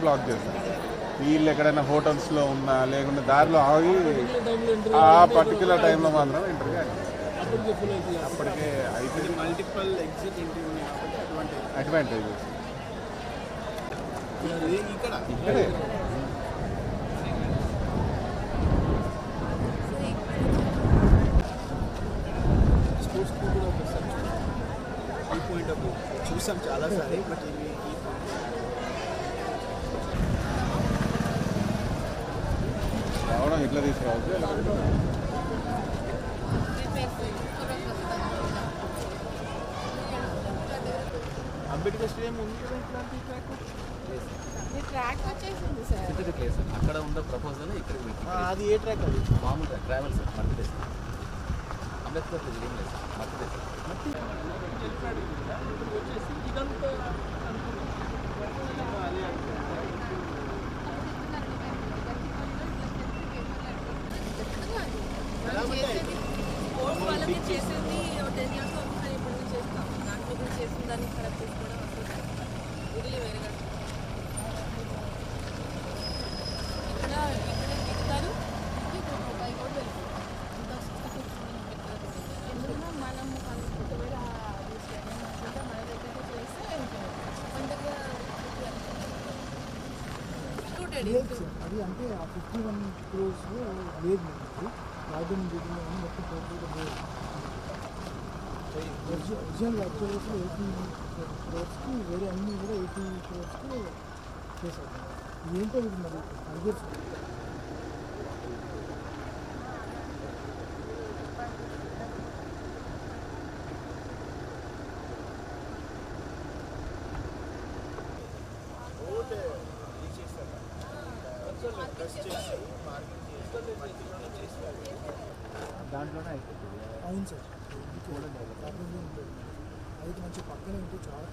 Black చేస్తారు వీళ్ళు ఎక్కడైనా హోటల్స్లో ఉన్నా లేకుంటే దారిలో ఆగి ఆ పర్టికులర్ టైంలో మాత్రం ఇంటర్వ్యూ అప్పటికే అయిపోయింది మల్టిపల్ ఎగ్జిట్ అడ్వాంటేజ్ ఇక్కడ. చూసాం చాలాసారి బట్ ఇవి రావడం ఇట్లా తీసుకురావచ్చు అంబేద్కర్ స్టేడియం ఉంది ట్రాక్ వచ్చేసింది సార్. అక్కడ ఉన్న ప్రపోజల్ ఇక్కడ అది ఏ ట్రాక్ అది? మామూలుగా ట్రావెల్ సార్ అంబేద్కర్ ఏం లేదు చేసింది టెన్ ఇయర్స్ ఇప్పుడు చేస్తాం. దాంట్లో కూడా చేసిన దాన్ని ఖరాబ్ చేసుకోవడం అసలు వదిలే వేరేగా ఇక్కడ ఇక్కడ ఎక్కుతారు ఇక్కడ కూడా వెళ్ళిపోతారు ఇంకా మనం అది అనుకుంటే మన దగ్గర చేస్తే పండుగ అది అంటే ఆ ఫిఫ్టీ వన్ క్రోర్స్ లేదు. మనకి రాజధాని జిల్లాలో కానీ మొత్తం ఒరిజినల్ యాక్చువల్స్ ఎయిటీ క్రోర్స్కి వేరే అన్నీ కూడా ఎయిటీ క్రోర్స్కి చేశారు ఏంటో ఇది మరి అడ్జస్ట్ దాంట్లోనే అయిపోతుంది. అవును సార్. ప్రాబ్లం లేదు. అయితే మంచి పక్కనే ఉంటే చాలా